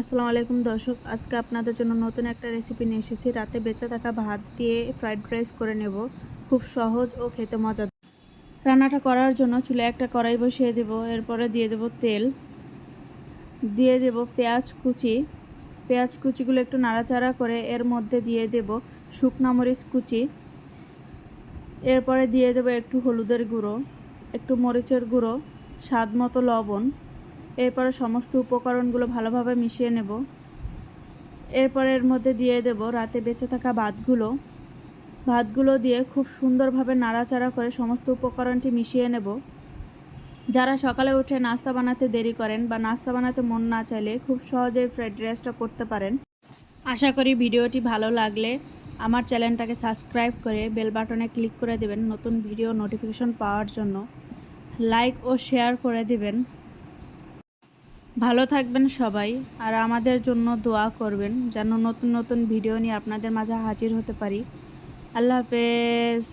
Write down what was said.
আসসালামু আলাইকুম দর্শক, আজকে আপনাদের জন্য নতুন একটা রেসিপি নিয়ে এসেছি। রাতে বেঁচে থাকা ভাত দিয়ে ফ্রাইড রাইস করে নেব। খুব সহজ ও খেতে মজা রান্নাটা করার জন্য চুলে একটা কড়াই বসিয়ে দেব। এরপরে দিয়ে দেব তেল। দিয়ে দেব পেঁয়াজ কুচি। পেঁয়াজ কুচিগুলো একটু নাড়াচাড়া করে এর মধ্যে দিয়ে দেব শুকনা মরিচ কুচি। এরপরে দিয়ে দেব একটু হলুদের গুঁড়ো, একটু মরিচের গুঁড়ো, স্বাদ মতো লবণ। এরপরে সমস্ত উপকরণগুলো ভালোভাবে মিশিয়ে নেব। এরপর এর মধ্যে দিয়ে দেব রাতে বেঁচে থাকা ভাতগুলো। ভাতগুলো দিয়ে খুব সুন্দরভাবে নাড়াচাড়া করে সমস্ত উপকরণটি মিশিয়ে নেব। যারা সকালে উঠে নাস্তা বানাতে দেরি করেন বা নাস্তা বানাতে মন না চাইলে খুব সহজেই ফ্রাইড রাইসটা করতে পারেন। আশা করি ভিডিওটি ভালো লাগলে আমার চ্যানেলটাকে সাবস্ক্রাইব করে বেল বাটনে ক্লিক করে দেবেন নতুন ভিডিও নোটিফিকেশন পাওয়ার জন্য। লাইক ও শেয়ার করে দিবেন। ভালো থাকবেন সবাই, আর আমাদের জন্য দোয়া করবেন যেন নতুন নতুন ভিডিও নিয়ে আপনাদের মাঝে হাজির হতে পারি। আল্লাহ হাফেজ।